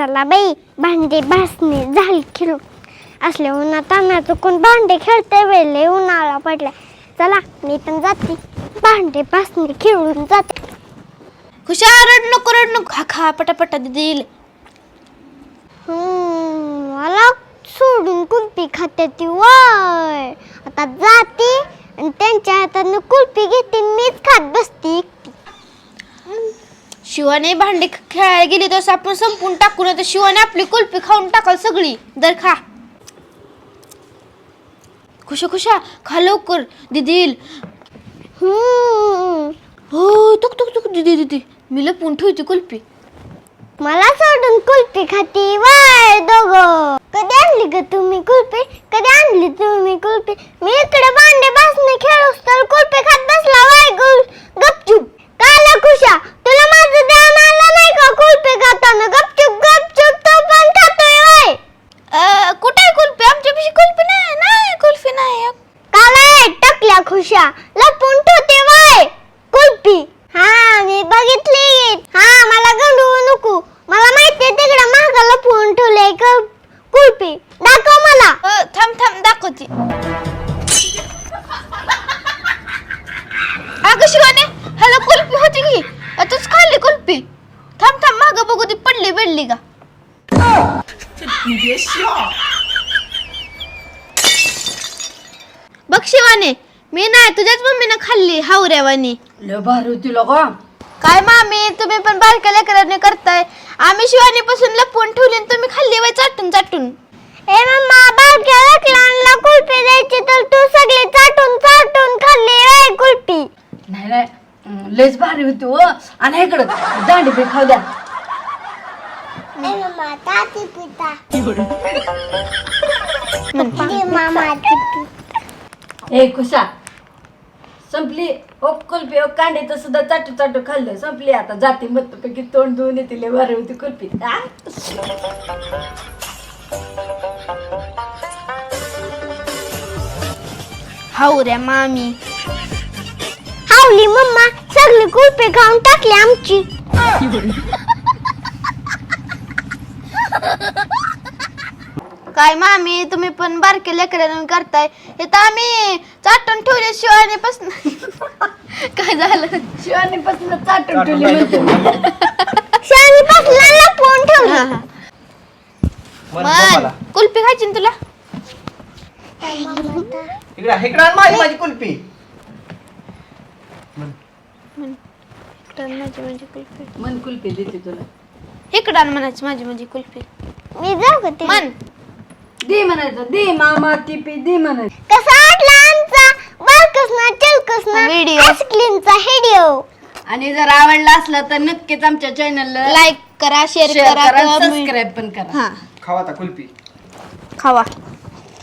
चला बाई भांडे भासणे झाली खेळून असल्या उन्हात तानाचं कोण भांडे खेळते वेळे उन्हाळा पडलाय. चला मी पण जाते. भांडे भासणे खेळून जाते. खुशा रड नको रड नको. खा खा पटापटा देईल. हम्म, मला सोडून कुल्फी खाते ती वय. आता जाते आणि त्यांच्या हातानं कुल्फी घेते मीच खात. शिवाने भांडे खेळायला गेली तर आपण संपून टाकू ना तर शिवाने आपली कुल्फी खाऊन टाकाल सगळी. दर खा. खुशा खुशा खा लवकर दिदी हम्म, हो तुक तुक तुक दिदी दिदी. मी लपून ठेवते कुल्फी. मला सोडून कुल्फी खाती वाय दोघ. कधी आणली ग तुम्ही कुल्फी? कधी आणली तुम्ही कुल्फी मी इकडे भांडे भासणे खेळूस तर कुल्फी खात बसला वय गुल गपचूप काला खुशा तुला माझं ध्यान आलं नाही का कुल्फी खाताना गपचूप गपचूप तो पण खातोय वय अ, कुठे आहे कुल्फी आमच्यापाशी कुल्फी नाही नाही कुल्फी नाही काला खुशा. लपून ठेवते वय कुलपी हा मी बघितली. हा मला गंडवू नको. मला माहितीये तिकडे माग लपून ठेवले क- दाखव मला. अ, थांब थांब दाखवते. अगं शिवाने ह्याला कुल्फी होती की? अ, तूच खाल्ली कुल्फी. थांब थांब माग बघू ती पडली बिडली का? बघ शिवाने मी नाही तुझ्याच मम्मीनं खाल्ली हावऱ्यावानी. लय भारी होती लोक काय मामी तुम्ही पण बारक्या लेकरांनी करताय. आम्ही शिवानीपासून लपवून ठेवली आणि तुम्ही खाल्ली वय चाटून चाटून. ए मम्मा बारक्या लकलांना कुल्फी द्यायची तर तू सगळी चाटून चाटून खाल्ली वय कुल्फी. नाही नाही. अं, लयच भारी होती हो. आणि इकडं दांडी बी खाऊ द्या. ए मम्मा ताती पिता मामा ती ए खुशा संपली. ओ कुल्फी ओ कांडे तर सुद्धा चाटू चाटू खाल्लं. संपली आता. जाते मस्त पैकी तोंड धुवून येते लय भारी होती कुल्फी? हावऱ्या मामी. हावली मम्मा सगळी कुल्फी खाऊन टाकली आमची. काय मामी तुम्ही पण बारके लेकरांनी करताय. हे तर आम्ही चाटून ठेवले शिवानीपासून. काय झालं? शिवानीपासून चाटून ठेवली म्हणते. शानी पासला लपवून ठेवली. कुल्फी खायची ना तुला? इकडे इकडे आण माझी माझी कुल्फी. माझी माझी कुल्फी. मन कुल्फी देते तुला. इकडं आण म्हणायची माझी माझी कुल्फी. मी जाऊ का ते? मन दे म्हणायचं दे मामा टिपी दे म्हणायचं. कसा वाटला आमचा बालकस ना Video. आईस्क्रीमचा व्हिडिओ आणि जर आवडला असला तर नक्कीच आमच्या चॅनलला लाईक करा शेअर शेअर करा सबस्क्राईब पण करा. हा. खावा आता कुल्फी. खावा.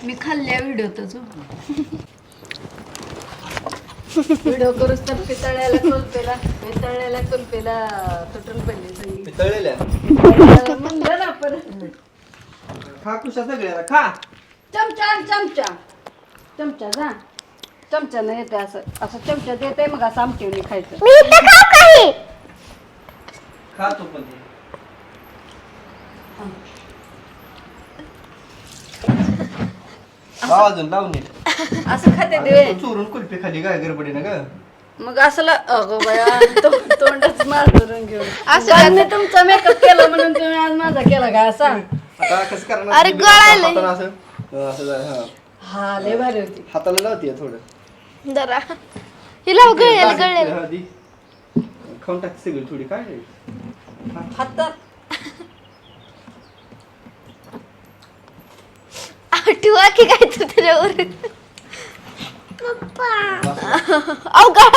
मी खाल्ल्या व्हिडिओतच व्हिडिओ करूच तर पितळ्याला कुल्फेला पितळ्याला कुल्फेला तुटून पडली सगळी. तळलेल्या म्हणलं ना परत खा कुशा सगळ्याला खा. चमचा आण चमचा. चमचा जा. चमचा नाही येते असं असं चमचा देते मग असं आमटीवणी खायचं मी इथं खाऊ काही खा तू पण ते. लाव अजून. असं खाते ते तू चोरून कुल्फी खाली काय गडबडीनं ग मग असं ला- अगं बया तो- तोंडच मारून घेऊन असं काल मी तुमचा मेकअप केला म्हणून तुम्ही आज माझा केला का असा आता कसं करणार अरे? गळायलंय. असं अं, असं जा- हा. हा लय भारी होती हाताला लावते थोडं जरा हिला गळेल गळेल दी. खाऊन टाक सगळी थोडी काय रे? हातात ठेवा की काय तू त्याच्यावर पप्पा. अवघड